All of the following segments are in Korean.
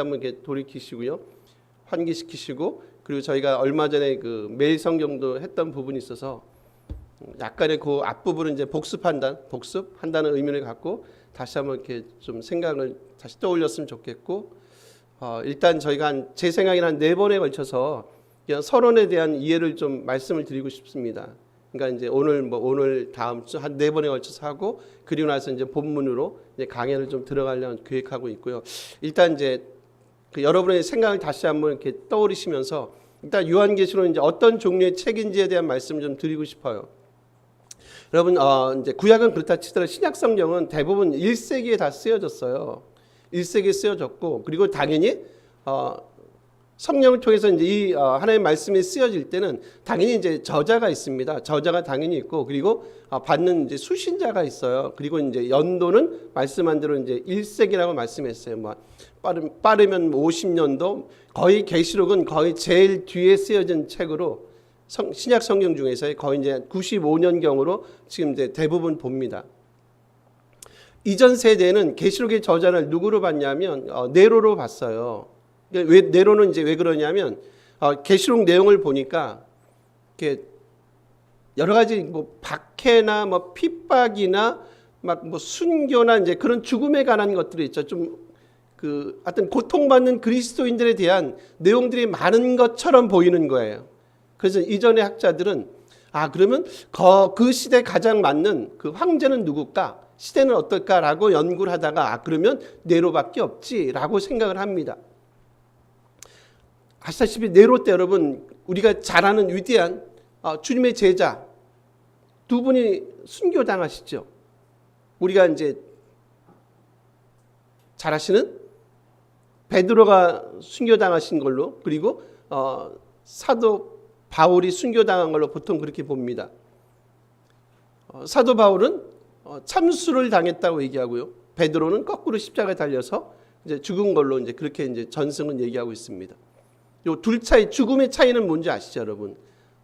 한번 이렇게 돌이키시고요. 환기시키시고 그리고 저희가 얼마 전에 그 매일 성경도 했던 부분이 있어서 약간의 그 앞부분은 이제 복습한다, 복습 한다는 의미를 갖고 다시 한번 이렇게 좀 생각을 다시 떠올렸으면 좋겠고 어, 일단 저희가 한 제 생각에는 한 네 번에 걸쳐서 서론에 대한 이해를 좀 말씀을 드리고 싶습니다. 그러니까 이제 오늘 뭐 오늘 다음 주 한 네 번에 걸쳐서 하고 그리고 나서 이제 본문으로 이제 강의를 좀 들어가려고 계획하고 있고요. 일단 이제 그 여러분의 생각을 다시 한번 이렇게 떠올리시면서 일단 요한계시록 이제 어떤 종류의 책인지에 대한 말씀을 좀 드리고 싶어요. 여러분 어 이제 구약은 그렇다 치더라도 신약 성경은 대부분 1세기에 다 쓰여졌어요. 1세기에 쓰여졌고 그리고 당연히 어 성령을 통해서 이제 이 어, 하나님의 말씀이 쓰여질 때는 당연히 이제 저자가 있습니다. 저자가 당연히 있고 그리고 어, 받는 이제 수신자가 있어요. 그리고 이제 연도는 말씀한 대로 이제 1세기라고 말씀했어요. 뭐 빠르, 빠르면 50년도 거의 계시록은 거의 제일 뒤에 쓰여진 책으로 성, 신약 성경 중에서 거의 이제 95년 경으로 지금 이제 대부분 봅니다. 이전 세대는 계시록의 저자를 누구로 봤냐면 어, 네로로 봤어요. 그러니까 왜 네로는 이제 왜 그러냐면 어, 계시록 내용을 보니까 이렇게 여러 가지 뭐 박해나 뭐 핍박이나 막 뭐 순교나 이제 그런 죽음에 관한 것들이 있죠. 좀그 하여튼 고통받는 그리스도인들에 대한 내용들이 많은 것처럼 보이는 거예요. 그래서 이전의 학자들은 아 그러면 거, 그 시대 가장 맞는 그 황제는 누굴까? 시대는 어떨까라고 연구를 하다가 아 그러면 네로밖에 없지라고 생각을 합니다. 아시다시피 네로 때 여러분 우리가 잘 아는 위대한 어, 주님의 제자 두 분이 순교당하시죠. 우리가 이제 잘 아시는 베드로가 순교당하신 걸로 그리고 어, 사도 바울이 순교당한 걸로 보통 그렇게 봅니다. 어, 사도 바울은 어, 참수를 당했다고 얘기하고요. 베드로는 거꾸로 십자가에 달려서 이제 죽은 걸로 이제 그렇게 이제 전승은 얘기하고 있습니다. 요 둘 차이 죽음의 차이는 뭔지 아시죠, 여러분?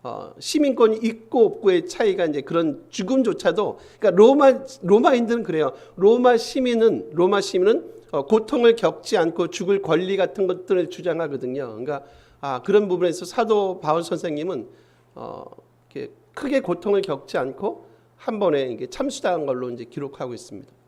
어, 시민권이 있고 없고의 차이가 이제 그런 죽음조차도 그러니까 로마 로마인들은 그래요. 로마 시민은 로마 시민은 어, 고통을 겪지 않고 죽을 권리 같은 것들을 주장하거든요. 그러니까 아, 그런 부분에서 사도 바울 선생님은 어, 크게 고통을 겪지 않고 한 번에 참수당한 걸로 이제 기록하고 있습니다.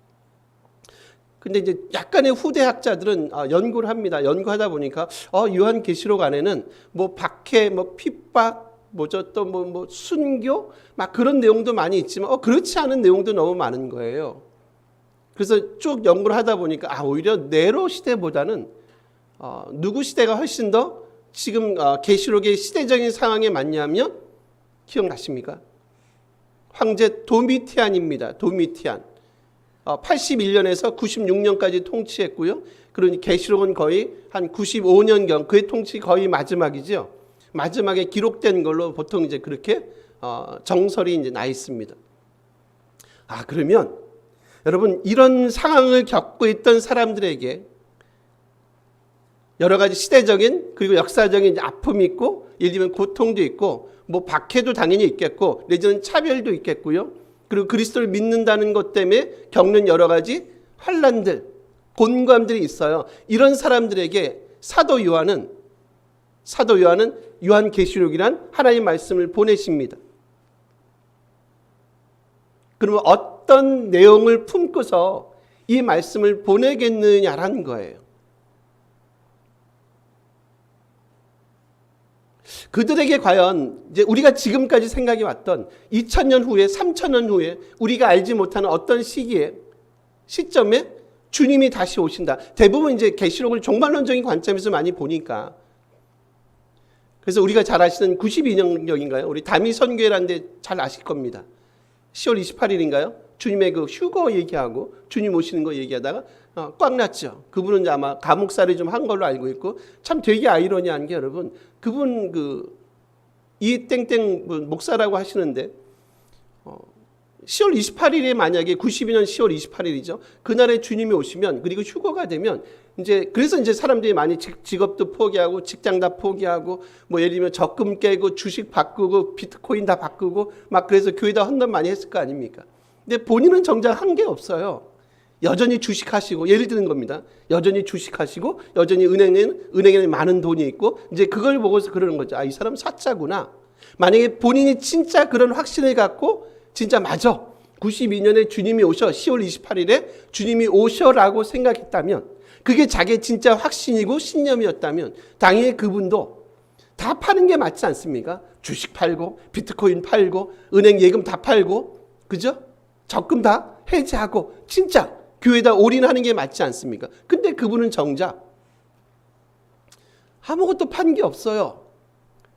근데 이제 약간의 후대 학자들은 아, 연구를 합니다. 연구하다 보니까 어, 요한 계시록 안에는 뭐 박해, 뭐 핍박, 뭐죠 또뭐 뭐 순교 막 그런 내용도 많이 있지만 어, 그렇지 않은 내용도 너무 많은 거예요. 그래서 쭉 연구를 하다 보니까 아 오히려 네로 시대보다는 어, 누구 시대가 훨씬 더 지금 어, 계시록의 시대적인 상황에 맞냐면 기억나십니까? 황제 도미티안입니다. 도미티안. 어, 81년에서 96년까지 통치했고요. 그러니 계시록은 거의 한 95년경 그의 통치 거의 마지막이죠. 마지막에 기록된 걸로 보통 이제 그렇게 어, 정설이 이제 나 있습니다. 아 그러면 여러분 이런 상황을 겪고 있던 사람들에게 여러 가지 시대적인 그리고 역사적인 아픔이 있고 예를 들면 고통도 있고 뭐 박해도 당연히 있겠고 내지는 차별도 있겠고요. 그리고 그리스도를 믿는다는 것 때문에 겪는 여러 가지 환란들, 곤감들이 있어요. 이런 사람들에게 사도 요한은 사도 요한은 요한 계시록이란 하나님의 말씀을 보내십니다. 그러면 어떤 내용을 품고서 이 말씀을 보내겠느냐라는 거예요. 그들에게 과연 이제 우리가 지금까지 생각해 왔던 2000년 후에 3000년 후에 우리가 알지 못하는 어떤 시기에 시점에 주님이 다시 오신다. 대부분 이제 계시록을 종말론적인 관점에서 많이 보니까 그래서 우리가 잘 아시는 92년경인가요? 우리 다미 선교회라는 데 잘 아실 겁니다. 10월 28일인가요? 주님의 그 휴거 얘기하고 주님 오시는 거 얘기하다가 어, 꽉 났죠. 그분은 아마 감옥살이 좀 한 걸로 알고 있고 참 되게 아이러니한 게 여러분 그분 그 이 땡땡 목사라고 하시는데 어, 10월 28일에 만약에 92년 10월 28일이죠. 그날에 주님이 오시면 그리고 휴거가 되면 이제 그래서 이제 사람들이 많이 직업도 포기하고 직장 다 포기하고 뭐 예를 들면 적금 깨고 주식 바꾸고 비트코인 다 바꾸고 막 그래서 교회 다 헌돈 많이 했을 거 아닙니까? 근데 본인은 정작 한 게 없어요. 여전히 주식하시고 예를 드는 겁니다. 여전히 주식하시고 여전히 은행에는 은행에는 많은 돈이 있고 이제 그걸 보고서 그러는 거죠. 아 이 사람 사짜구나. 만약에 본인이 진짜 그런 확신을 갖고 진짜 맞아. 92년에 주님이 오셔 10월 28일에 주님이 오셔라고 생각했다면 그게 자기의 진짜 확신이고 신념이었다면 당연히 그분도 다 파는 게 맞지 않습니까? 주식 팔고 비트코인 팔고 은행 예금 다 팔고 그죠? 적금 다 해지하고 진짜 교회에다 올인하는 게 맞지 않습니까? 근데 그분은 정작 아무것도 판 게 없어요.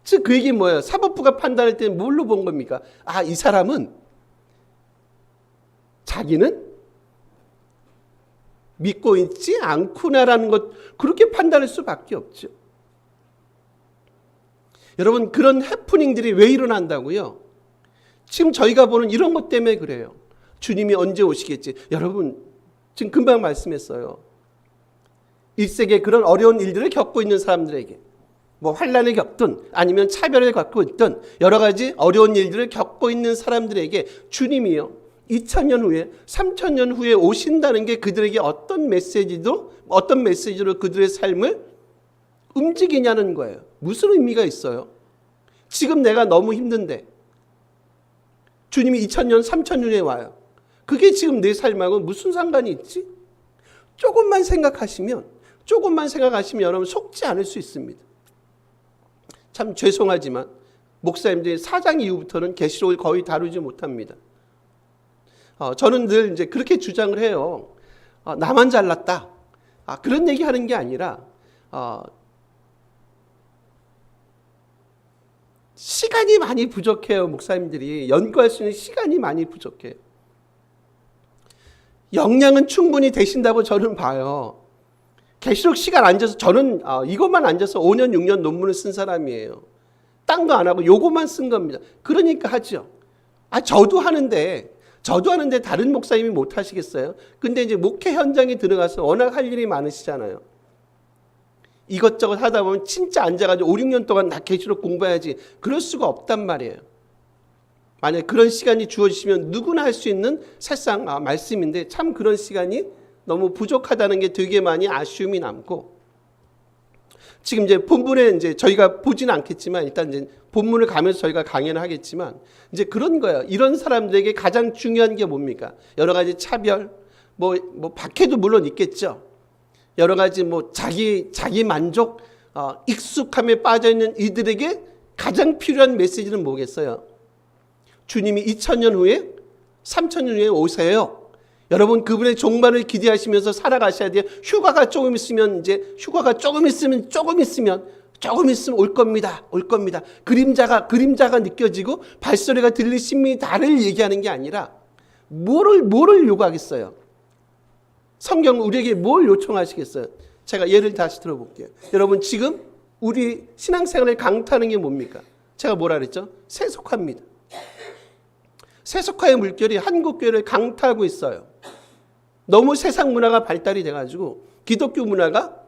즉 그 얘기 뭐예요? 사법부가 판단할 때는 뭘로 본 겁니까? 아, 이 사람은 자기는 믿고 있지 않구나라는 것 그렇게 판단할 수밖에 없죠. 여러분 그런 해프닝들이 왜 일어난다고요? 지금 저희가 보는 이런 것 때문에 그래요. 주님이 언제 오시겠지? 여러분 지금 금방 말씀했어요. 1세기에 그런 어려운 일들을 겪고 있는 사람들에게 뭐 환란을 겪든 아니면 차별을 겪고 있든 여러 가지 어려운 일들을 겪고 있는 사람들에게 주님이요 2000년 후에 3000년 후에 오신다는 게 그들에게 어떤 메시지도 어떤 메시지로 그들의 삶을 움직이냐는 거예요. 무슨 의미가 있어요? 지금 내가 너무 힘든데 주님이 2000년 3000년에 와요. 그게 지금 내 삶하고 무슨 상관이 있지? 조금만 생각하시면 조금만 생각하시면 여러분 속지 않을 수 있습니다. 참 죄송하지만 목사님들이 사장 이후부터는 계시록을 거의 다루지 못합니다. 어, 저는 늘 이제 그렇게 주장을 해요. 어, 나만 잘났다. 아, 그런 얘기 하는 게 아니라 어, 시간이 많이 부족해요. 목사님들이 연구할 수 있는 시간이 많이 부족해요. 역량은 충분히 되신다고 저는 봐요. 계시록 시간 앉아서 저는 어, 이것만 앉아서 5년 6년 논문을 쓴 사람이에요. 딴 거 안 하고 요것만 쓴 겁니다. 그러니까 하죠. 아 저도 하는데 저도 하는데 다른 목사님이 못 하시겠어요? 근데 이제 목회 현장에 들어가서 워낙 할 일이 많으시잖아요. 이것저것 하다 보면 진짜 앉아가지고 5, 6년 동안 나 계시록 공부해야지. 그럴 수가 없단 말이에요. 만약 그런 시간이 주어지시면 누구나 할 수 있는 살상 아, 말씀인데 참 그런 시간이 너무 부족하다는 게 되게 많이 아쉬움이 남고 지금 이제 본문에 이제 저희가 보지는 않겠지만 일단 이제 본문을 가면서 저희가 강연을 하겠지만 이제 그런 거예요. 이런 사람들에게 가장 중요한 게 뭡니까? 여러 가지 차별, 뭐, 뭐, 박해도 물론 있겠죠. 여러 가지 뭐, 자기, 자기 만족, 어, 익숙함에 빠져 있는 이들에게 가장 필요한 메시지는 뭐겠어요? 주님이 2000년 후에, 3000년 후에 오세요. 여러분 그분의 종말을 기대하시면서 살아가셔야 돼요. 휴가가 조금 있으면 이제 휴가가 조금 있으면 조금 있으면 조금 있으면 올 겁니다. 올 겁니다. 그림자가 그림자가 느껴지고 발소리가 들리십니다를 얘기하는 게 아니라 뭐를 뭐를 요구하겠어요? 성경 우리에게 뭘 요청하시겠어요? 제가 예를 다시 들어볼게요. 여러분 지금 우리 신앙생활을 강타하는 게 뭡니까? 제가 뭐라 그랬죠? 세속화입니다. 세속화의 물결이 한국 교회를 강타하고 있어요. 너무 세상 문화가 발달이 돼가지고 기독교 문화가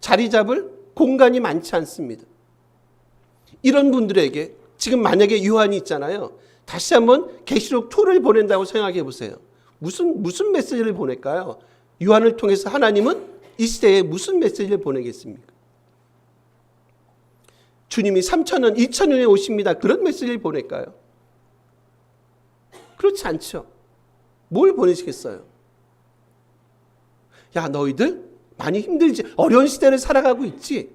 자리 잡을 공간이 많지 않습니다. 이런 분들에게 지금 만약에 유한이 있잖아요. 다시 한번 계시록 2를 보낸다고 생각해 보세요. 무슨 무슨 메시지를 보낼까요? 유한을 통해서 하나님은 이 시대에 무슨 메시지를 보내겠습니까? 주님이 3천년, 2천년에 오십니다. 그런 메시지를 보낼까요? 그렇지 않죠. 뭘 보내시겠어요? 야, 너희들 많이 힘들지. 어려운 시대를 살아가고 있지.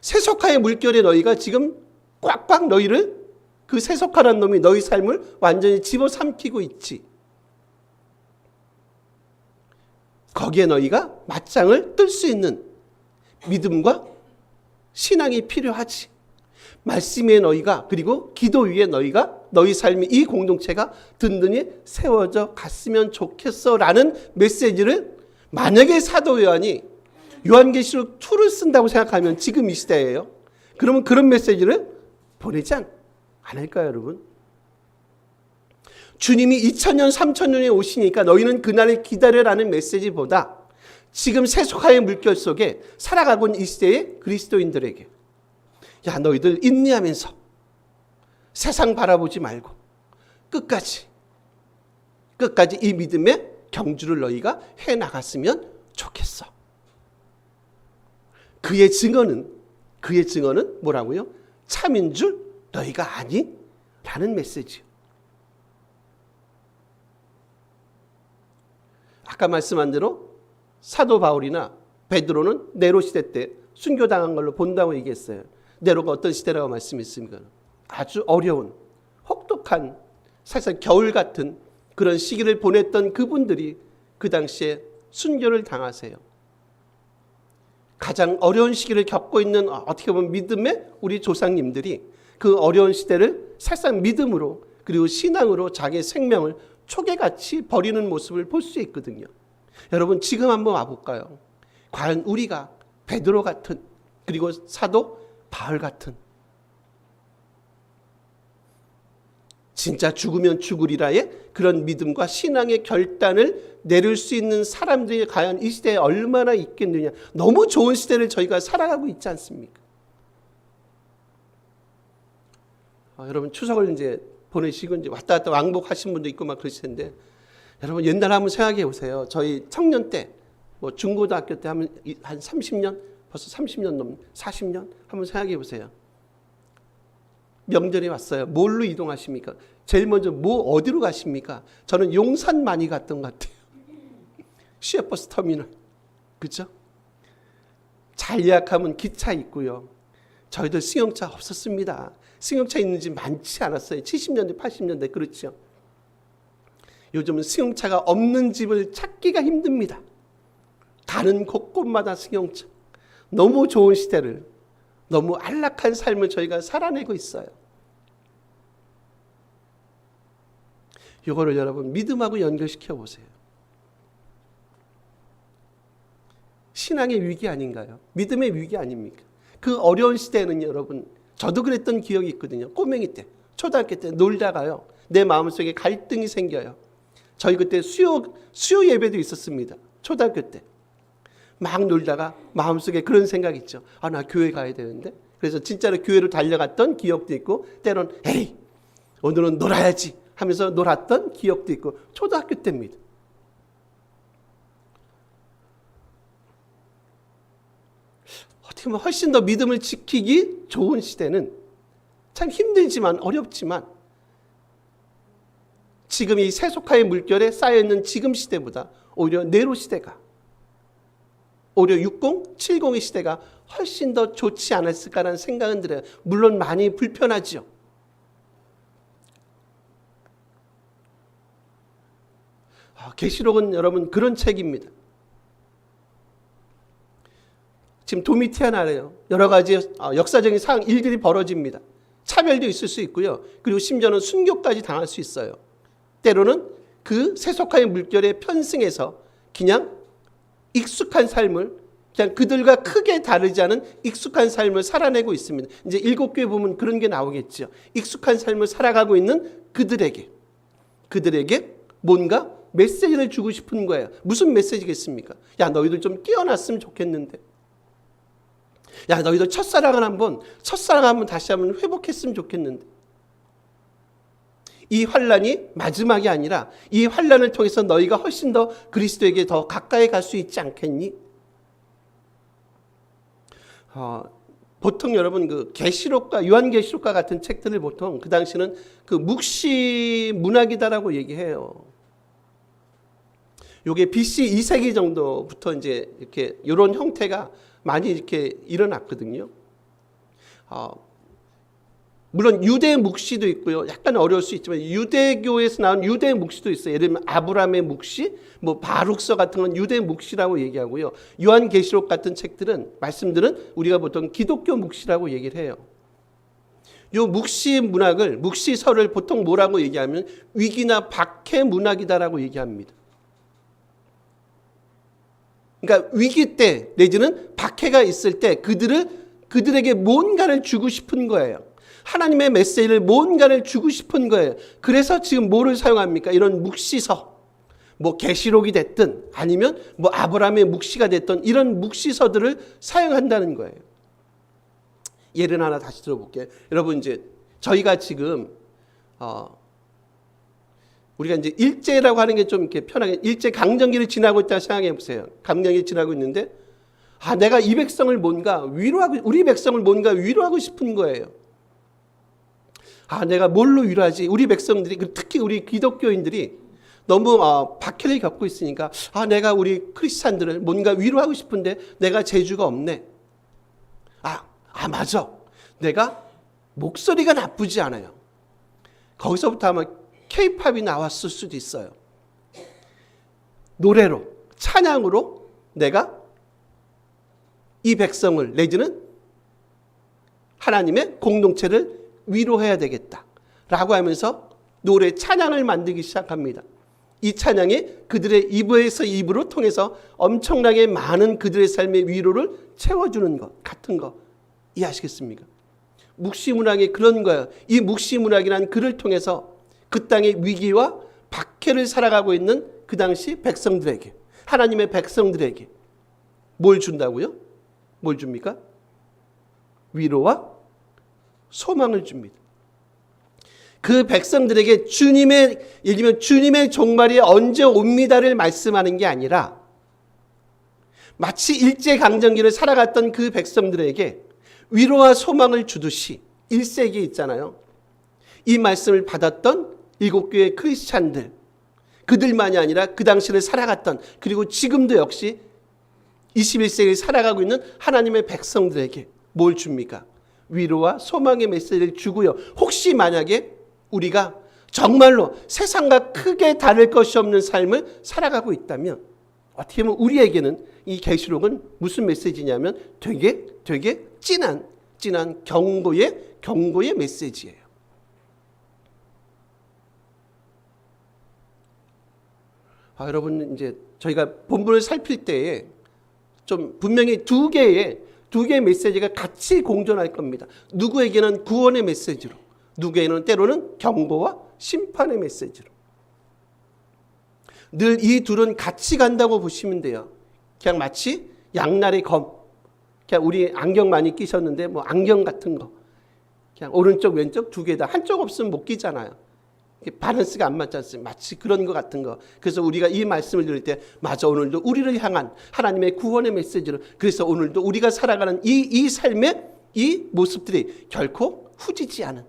세속화의 물결에 너희가 지금 꽉꽉 너희를 그 세속화라는 놈이 너희 삶을 완전히 집어삼키고 있지. 거기에 너희가 맞짱을 뜰 수 있는 믿음과 신앙이 필요하지. 말씀 위에 너희가 그리고 기도 위에 너희가 너희 삶이 이 공동체가 든든히 세워져 갔으면 좋겠어라는 메시지를 만약에 사도 요한이 요한계시록 2를 쓴다고 생각하면 지금 이 시대예요. 그러면 그런 메시지를 보내지 않, 않을까요, 여러분? 주님이 2000년, 3000년에 오시니까 너희는 그날을 기다려라는 메시지보다 지금 세속화의 물결 속에 살아가고 있는 이 시대의 그리스도인들에게 야, 너희들 인내하면서 세상 바라보지 말고 끝까지 끝까지 이 믿음에 경주를 너희가 해 나갔으면 좋겠어. 그의 증언은 그의 증언은 뭐라고요? 참인 줄 너희가 아니? 라는 메시지요. 아까 말씀한 대로 사도 바울이나 베드로는 네로 시대 때 순교당한 걸로 본다고 얘기했어요. 네로가 어떤 시대라고 말씀했습니까? 아주 어려운 혹독한 사실상 겨울 같은 그런 시기를 보냈던 그분들이 그 당시에 순교를 당하세요. 가장 어려운 시기를 겪고 있는 어떻게 보면 믿음의 우리 조상님들이 그 어려운 시대를 사실상 믿음으로 그리고 신앙으로 자기의 생명을 초계같이 버리는 모습을 볼 수 있거든요. 여러분 지금 한번 와볼까요? 과연 우리가 베드로 같은 그리고 사도 바울 같은 진짜 죽으면 죽으리라의 그런 믿음과 신앙의 결단을 내릴 수 있는 사람들이 과연 이 시대에 얼마나 있겠느냐. 너무 좋은 시대를 저희가 살아가고 있지 않습니까? 아, 여러분 추석을 이제 보내시고 이제 왔다 갔다 왕복하신 분도 있고 막 그러실 텐데 여러분 옛날 한번 생각해 보세요. 저희 청년 때, 뭐 중고등학교 때 하면 이- 한 30년, 벌써 30년 넘, 40년 한번 생각해 보세요. 명절이 왔어요. 뭘로 이동하십니까? 제일 먼저 뭐 어디로 가십니까? 저는 용산 많이 갔던 것 같아요. 시외버스 터미널, 그렇죠? 잘 예약하면 기차 있고요. 저희들 승용차 없었습니다. 승용차 있는 집 많지 않았어요. 70년대, 80년대 그렇죠. 요즘은 승용차가 없는 집을 찾기가 힘듭니다. 가는 곳곳마다 승용차. 너무 좋은 시대를, 너무 안락한 삶을 저희가 살아내고 있어요. 이거를 여러분 믿음하고 연결시켜 보세요. 신앙의 위기 아닌가요? 믿음의 위기 아닙니까? 그 어려운 시대에는 여러분 저도 그랬던 기억이 있거든요. 꼬맹이 때, 초등학교 때 놀다가요. 내 마음속에 갈등이 생겨요. 저희 그때 수요 수요 예배도 있었습니다. 초등학교 때. 막 놀다가 마음속에 그런 생각 있죠. 아, 나 교회 가야 되는데. 그래서 진짜로 교회로 달려갔던 기억도 있고, 때론, 에이, 오늘은 놀아야지 하면서 놀았던 기억도 있고, 초등학교 때입니다. 어떻게 보면 훨씬 더 믿음을 지키기 좋은 시대는 참 힘들지만 어렵지만 지금 이 세속화의 물결에 쌓여있는 지금 시대보다 오히려 네로 시대가 오히려 60, 70의 시대가 훨씬 더 좋지 않았을까라는 생각은 들어요. 물론 많이 불편하지요. 계시록은 여러분 그런 책입니다. 지금 도미티아나래요. 여러 가지 어, 역사적인 상황 일들이 벌어집니다. 차별도 있을 수 있고요. 그리고 심지어는 순교까지 당할 수 있어요. 때로는 그 세속화의 물결에 편승해서 그냥 익숙한 삶을 그냥 그들과 크게 다르지 않은 익숙한 삶을 살아내고 있습니다. 이제 일곱 교회 보면 그런 게 나오겠죠. 익숙한 삶을 살아가고 있는 그들에게 그들에게 뭔가 메시지를 주고 싶은 거예요. 무슨 메시지겠습니까? 야 너희들 좀 깨어났으면 좋겠는데. 야 너희들 첫사랑을 한번 첫사랑 한번 다시 한번 회복했으면 좋겠는데. 이 환란이 마지막이 아니라 이 환란을 통해서 너희가 훨씬 더 그리스도에게 더 가까이 갈 수 있지 않겠니? 어, 보통 여러분 그 계시록과 요한 계시록과 같은 책들을 보통 그 당시는 그 묵시 문학이다라고 얘기해요. 요게 BC 2세기 정도부터 이제 이렇게 이런 형태가 많이 이렇게 일어났거든요. 어, 물론 유대 묵시도 있고요. 약간 어려울 수 있지만 유대교에서 나온 유대 묵시도 있어요. 예를 들면 아브라함의 묵시, 뭐 바룩서 같은 건 유대 묵시라고 얘기하고요. 요한계시록 같은 책들은 말씀들은 우리가 보통 기독교 묵시라고 얘기를 해요. 요 묵시 문학을 묵시서를 보통 뭐라고 얘기하면 위기나 박해 문학이다라고 얘기합니다. 그러니까 위기 때 내지는 박해가 있을 때 그들을 그들에게 뭔가를 주고 싶은 거예요. 하나님의 메시지를 뭔가를 주고 싶은 거예요. 그래서 지금 뭐를 사용합니까? 이런 묵시서. 뭐 계시록이 됐든 아니면 뭐 아브라함의 묵시가 됐던 이런 묵시서들을 사용한다는 거예요. 예를 하나 다시 들어볼게요. 여러분 이제 저희가 지금 어 우리가 이제 일제라고 하는 게 좀 이렇게 편하게 일제 강점기를 지나고 있다 생각해 보세요. 강점기 지나고 있는데 아 내가 이 백성을 뭔가 위로하고 우리 백성을 뭔가 위로하고 싶은 거예요. 아 내가 뭘로 위로하지? 우리 백성들이 그 특히 우리 기독교인들이 너무 어, 박해를 겪고 있으니까 아 내가 우리 크리스찬들을 뭔가 위로하고 싶은데 내가 재주가 없네. 아, 아 맞아. 내가 목소리가 나쁘지 않아요. 거기서부터 아마 케이팝이 나왔을 수도 있어요. 노래로, 찬양으로 내가 이 백성을 내지는 하나님의 공동체를 위로해야 되겠다. 라고 하면서 노래 찬양을 만들기 시작합니다. 이 찬양이 그들의 입에서 입으로 통해서 엄청나게 많은 그들의 삶의 위로를 채워주는 것 같은 거 이해하시겠습니까? 묵시문학이 그런 거예요. 이 묵시문학이란 글을 통해서 그 땅의 위기와 박해를 살아가고 있는 그 당시 백성들에게 하나님의 백성들에게 뭘 준다고요? 뭘 줍니까? 위로와 소망을 줍니다. 그 백성들에게 주님의 예를 들면 주님의 종말이 언제 옵니다를 말씀하는 게 아니라 마치 일제 강점기를 살아갔던 그 백성들에게 위로와 소망을 주듯이 1세기 있잖아요. 이 말씀을 받았던 일곱 교의 크리스찬들 그들만이 아니라 그 당시를 살아갔던 그리고 지금도 역시 21세기를 살아가고 있는 하나님의 백성들에게 뭘 줍니까? 위로와 소망의 메시지를 주고요. 혹시 만약에 우리가 정말로 세상과 크게 다를 것이 없는 삶을 살아가고 있다면 어떻게 보면 우리에게는 이 계시록은 무슨 메시지냐면 되게 되게 진한 진한 경고의 경고의 메시지예요. 아, 여러분 이제 저희가 본문을 살필 때에 좀 분명히 두 개의 두 개의 메시지가 같이 공존할 겁니다. 누구에게는 구원의 메시지로, 누구에게는 때로는 경고와 심판의 메시지로. 늘 이 둘은 같이 간다고 보시면 돼요. 그냥 마치 양날의 검. 그냥 우리 안경 많이 끼셨는데 뭐 안경 같은 거. 그냥 오른쪽 왼쪽 두 개 다 한쪽 없으면 못 끼잖아요. 이게 밸런스가 안 맞지 않습니까? 마치 그런 것 같은 거. 그래서 우리가 이 말씀을 들을 때, 맞아, 오늘도 우리를 향한 하나님의 구원의 메시지로, 그래서 오늘도 우리가 살아가는 이, 이 삶의 이 모습들이 결코 후지지 않은,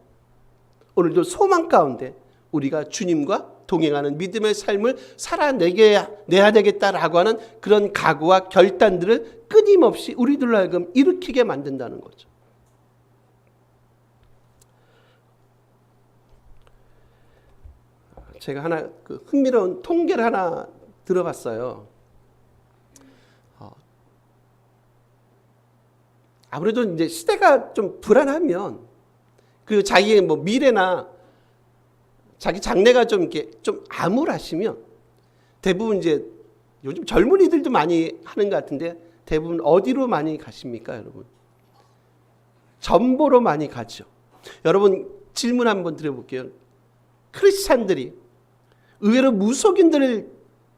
오늘도 소망 가운데 우리가 주님과 동행하는 믿음의 삶을 살아내게 내야 되겠다라고 하는 그런 각오와 결단들을 끊임없이 우리들로 하여금 일으키게 만든다는 거죠. 제가 하나 그 흥미로운 통계를 하나 들어봤어요. 어, 아무래도 이제 시대가 좀 불안하면 그리고 자기의 뭐 미래나 자기 장래가 좀 이렇게 좀 암울하시면 대부분 이제 요즘 젊은이들도 많이 하는 것 같은데 대부분 어디로 많이 가십니까, 여러분? 전보로 많이 가죠. 여러분 질문 한번 드려볼게요. 크리스찬들이 의외로 무속인들을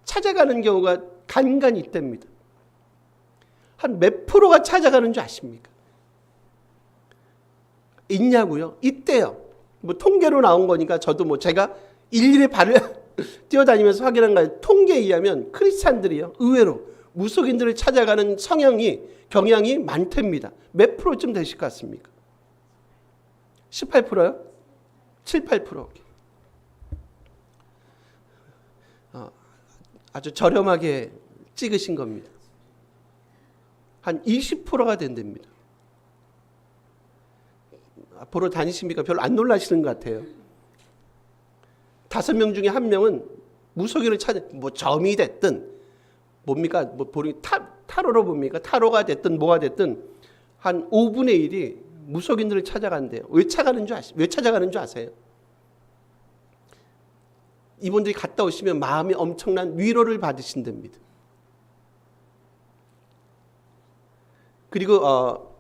찾아가는 경우가 간간히 있답니다. 한 몇 프로가 찾아가는 줄 아십니까? 있냐고요? 있대요. 뭐 통계로 나온 거니까 저도 뭐 제가 일일이 발을 뛰어다니면서 확인한 거예요. 통계에 의하면 크리스찬들이요. 의외로 무속인들을 찾아가는 성향이 경향이 많답니다. 몇 프로쯤 되실 것 같습니까? 18%요? 7, 8%. 아주 저렴하게 찍으신 겁니다. 한 20%가 된답니다. 앞으로 다니십니까? 별로 안 놀라시는 것 같아요. 다섯 명 중에 한 명은 무속인을 찾아, 뭐 점이 됐든, 뭡니까? 뭐 보리 타, 타로로 봅니까? 타로가 됐든 뭐가 됐든 한 5분의 1이 무속인들을 찾아간대요. 왜 찾아가는 줄 아시, 왜 찾아가는 줄 아세요? 이분들이 갔다 오시면 마음이 엄청난 위로를 받으신답니다. 그리고 어,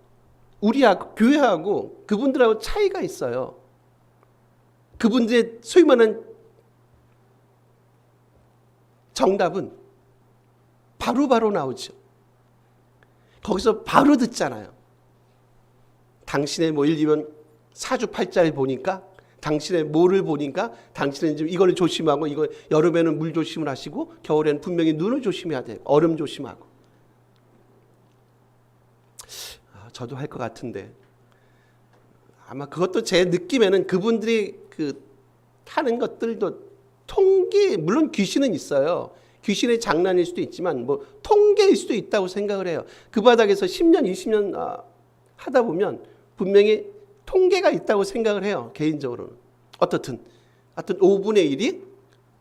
우리하고 교회하고 그분들하고 차이가 있어요. 그분들의 소위 말하는 정답은 바로바로 바로 나오죠. 거기서 바로 듣잖아요. 당신의 뭐 예를 들면 사주팔자를 보니까 당신의 뭐를 보니까 당신은 지금 이걸 조심하고 이거 여름에는 물 조심을 하시고 겨울에는 분명히 눈을 조심해야 돼요. 얼음 조심하고. 아, 저도 할 것 같은데 아마 그것도 제 느낌에는 그분들이 그 하는 것들도 통계 물론 귀신은 있어요. 귀신의 장난일 수도 있지만 뭐 통계일 수도 있다고 생각을 해요. 그 바닥에서 10년, 20년 아, 하다 보면 분명히 통계가 있다고 생각을 해요. 개인적으로는. 어떻든 하여튼 5분의 1이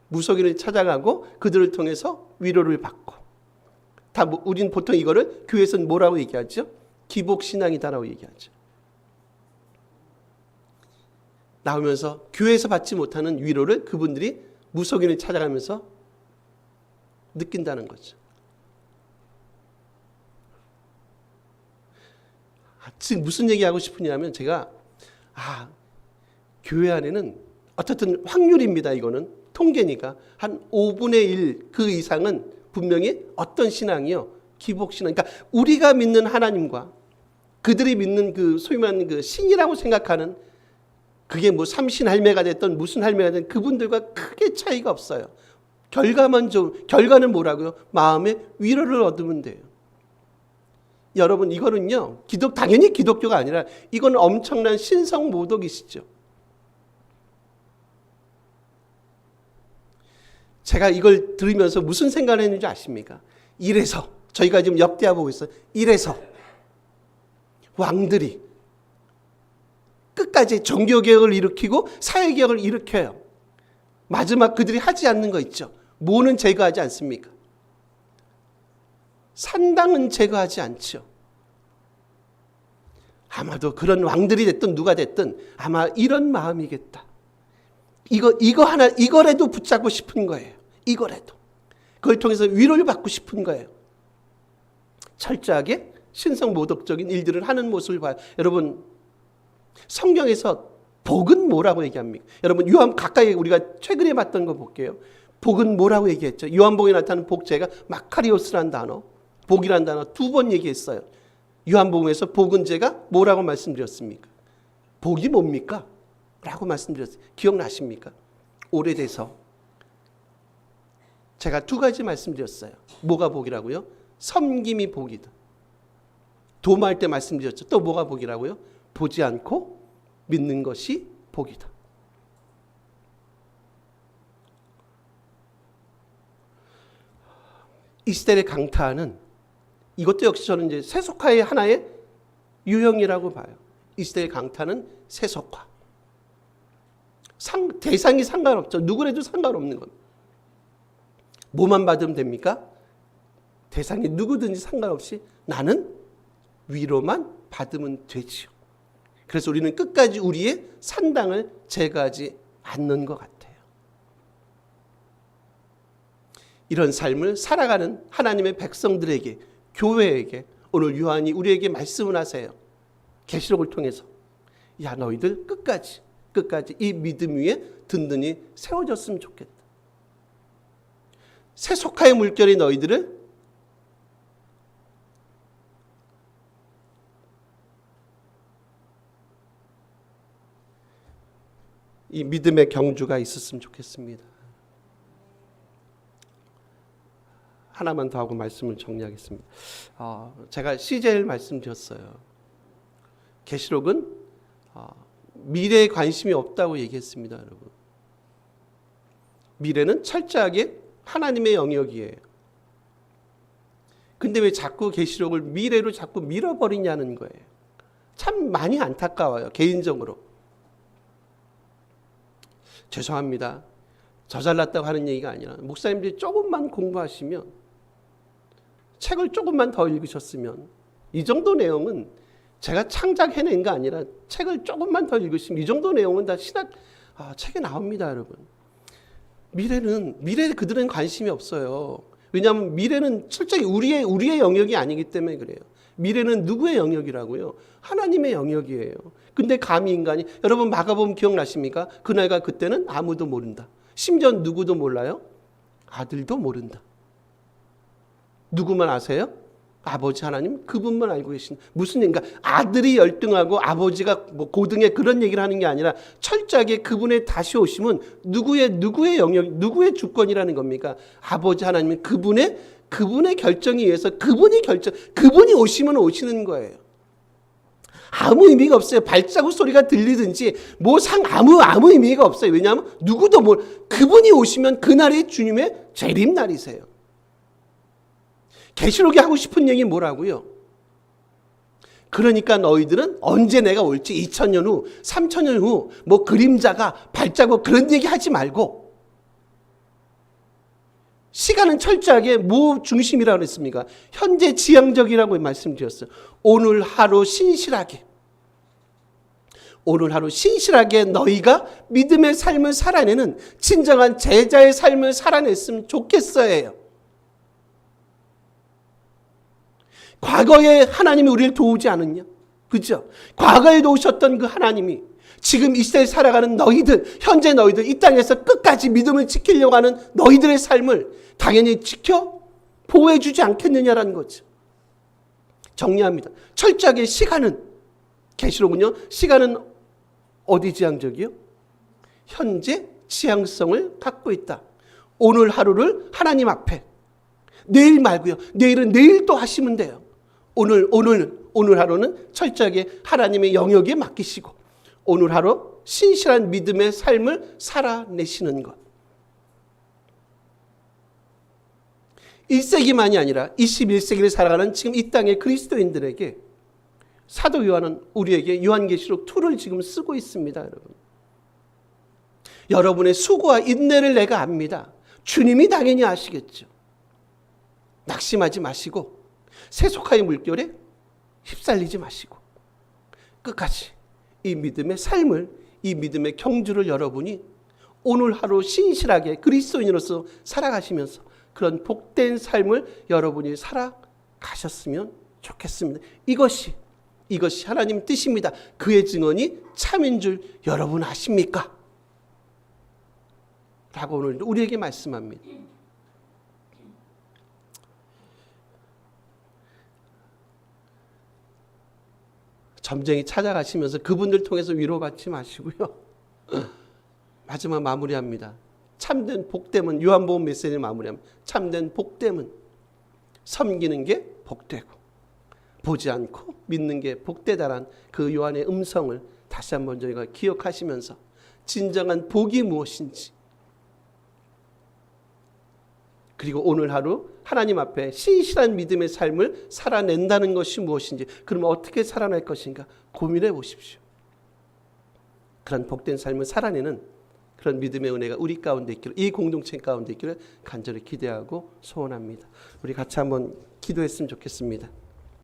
무속인을 찾아가고 그들을 통해서 위로를 받고 다 뭐- 우린 보통 이거를 교회에서는 뭐라고 얘기하죠? 기복 신앙이다라고 얘기하죠. 나오면서 교회에서 받지 못하는 위로를 그분들이 무속인을 찾아가면서 느낀다는 거죠. 아, 지금 무슨 얘기하고 싶으냐면 제가 아 교회 안에는 어떻든 확률입니다. 이거는 통계니까 한 5분의 1 그 이상은 분명히 어떤 신앙이요 기복 신앙. 그러니까 우리가 믿는 하나님과 그들이 믿는 그 소위 말하는 그 신이라고 생각하는 그게 뭐 삼신 할매가 됐던 무슨 할매가 됐든 그분들과 크게 차이가 없어요. 결과만 좀 결과는 뭐라고요? 마음의 위로를 얻으면 돼요. 여러분 이거는요 기독 당연히 기독교가 아니라 이건 엄청난 신성 모독이시죠. 제가 이걸 들으면서 무슨 생각을 했는지 아십니까? 이래서 저희가 지금 역대하고 있어요. 이래서 왕들이 끝까지 종교개혁을 일으키고 사회개혁을 일으켜요. 마지막 그들이 하지 않는 거 있죠. 뭐는 제거하지 않습니까? 산당은 제거하지 않죠. 아마도 그런 왕들이 됐든 누가 됐든 아마 이런 마음이겠다. 이거 이거 하나 이거라도 붙잡고 싶은 거예요. 이거라도 그걸 통해서 위로를 받고 싶은 거예요. 철저하게 신성 모독적인 일들을 하는 모습을 봐요. 여러분 성경에서 복은 뭐라고 얘기합니까? 여러분 요한 가까이 우리가 최근에 봤던 거 볼게요. 복은 뭐라고 얘기했죠? 요한복에 나타나는 복제가 마카리오스란 단어, 복이란 단어 두 번 얘기했어요. 요한복음에서 복은 제가 뭐라고 말씀드렸습니까? 복이 뭡니까? 라고 말씀드렸어요. 기억나십니까? 오래돼서 제가 두 가지 말씀드렸어요. 뭐가 복이라고요? 섬김이 복이다. 도마할 때 말씀드렸죠. 또 뭐가 복이라고요? 보지 않고 믿는 것이 복이다. 이스라엘의 강타는 이것도 역시 저는 이제 세속화의 하나의 유형이라고 봐요. 이스라엘 강타는 세속화. 상, 대상이 상관없죠. 누구래도 상관없는 건. 뭐만 받으면 됩니까? 대상이 누구든지 상관없이 나는 위로만 받으면 되지요. 그래서 우리는 끝까지 우리의 산당을 제거하지 않는 것 같아요. 이런 삶을 살아가는 하나님의 백성들에게 교회에게 오늘 요한이 우리에게 말씀을 하세요. 계시록을 통해서 야 너희들 끝까지 끝까지 이 믿음 위에 든든히 세워졌으면 좋겠다. 세속화의 물결이 너희들을 이 믿음의 경주가 있었으면 좋겠습니다. 하나만 더 하고 말씀을 정리하겠습니다. 어, 제가 CJ를 말씀드렸어요. 계시록은 어, 미래에 관심이 없다고 얘기했습니다, 여러분. 미래는 철저하게 하나님의 영역이에요. 근데 왜 자꾸 계시록을 미래로 자꾸 밀어버리냐는 거예요. 참 많이 안타까워요, 개인적으로. 죄송합니다. 저 잘났다고 하는 얘기가 아니라 목사님들이 조금만 공부하시면 책을 조금만 더 읽으셨으면 이 정도 내용은 제가 창작해낸 거 아니라 책을 조금만 더 읽으시면 이 정도 내용은 다 신학 아, 책에 나옵니다, 여러분. 미래는 미래에 그들은 관심이 없어요. 왜냐하면 미래는 철저히 우리의 우리의 영역이 아니기 때문에 그래요. 미래는 누구의 영역이라고요? 하나님의 영역이에요. 근데 감히 인간이 여러분 마가복음 기억나십니까? 그날과 그때는 아무도 모른다. 심지어 누구도 몰라요? 아들도 모른다. 누구만 아세요? 아버지 하나님? 그분만 알고 계신 무슨 얘기인가? 아들이 열등하고 아버지가 뭐 고등에 그런 얘기를 하는 게 아니라 철저하게 그분의 다시 오심은 누구의 누구의 영역 누구의 주권이라는 겁니까? 아버지 하나님은 그분의 그분의 결정에 의해서 그분이 결정 그분이 오시면 오시는 거예요. 아무 의미가 없어요. 발자국 소리가 들리든지 뭐 상 아무 아무 의미가 없어요. 왜냐하면 누구도 뭘 그분이 오시면 그날이 주님의 재림 날이세요. 계시록이 하고 싶은 얘기 뭐라고요? 그러니까 너희들은 언제 내가 올지 2000년 후, 3000년 후, 뭐 그림자가 발자국 그런 얘기 하지 말고 시간은 철저하게 뭐 중심이라고 그랬습니까? 현재 지향적이라고 말씀드렸어요. 오늘 하루 신실하게 오늘 하루 신실하게 너희가 믿음의 삶을 살아내는 진정한 제자의 삶을 살아냈으면 좋겠어요. 과거에 하나님이 우리를 도우지 않았냐? 그죠? 과거에 도우셨던 그 하나님이 지금 이 시대에 살아가는 너희들, 현재 너희들, 이 땅에서 끝까지 믿음을 지키려고 하는 너희들의 삶을 당연히 지켜 보호해주지 않겠느냐라는 거죠. 정리합니다. 철저하게 시간은, 계시록은요, 시간은 어디 지향적이요? 현재 지향성을 갖고 있다. 오늘 하루를 하나님 앞에 내일 말고요. 내일은 내일 또 하시면 돼요. 오늘 오늘 오늘 하루는 철저하게 하나님의 영역에 맡기시고 오늘 하루 신실한 믿음의 삶을 살아내시는 것. 1세기만이 아니라 21세기를 살아가는 지금 이 땅의 그리스도인들에게 사도 요한은 우리에게 요한계시록 2를 지금 쓰고 있습니다, 여러분. 여러분의 수고와 인내를 내가 압니다. 주님이 당연히 아시겠죠. 낙심하지 마시고 세속화의 물결에 휩쓸리지 마시고 끝까지 이 믿음의 삶을 이 믿음의 경주를 여러분이 오늘 하루 신실하게 그리스도인으로서 살아가시면서 그런 복된 삶을 여러분이 살아가셨으면 좋겠습니다. 이것이 이것이 하나님 뜻입니다. 그의 증언이 참인 줄 여러분 아십니까? 라고 오늘 우리에게 말씀합니다. 점쟁이 찾아가시면서 그분들 통해서 위로받지 마시고요. 마지막 마무리합니다. 참된 복됨은 요한복음 메시지를 마무리합니다. 참된 복됨은 섬기는 게 복되고 보지 않고 믿는 게 복되다란 그 요한의 음성을 다시 한번 저희가 기억하시면서 진정한 복이 무엇인지 그리고 오늘 하루 하나님 앞에 신실한 믿음의 삶을 살아낸다는 것이 무엇인지 그러면 어떻게 살아날 것인가 고민해 보십시오. 그런 복된 삶을 살아내는 그런 믿음의 은혜가 우리 가운데 있기를 이 공동체 가운데 있기를 간절히 기대하고 소원합니다. 우리 같이 한번 기도했으면 좋겠습니다.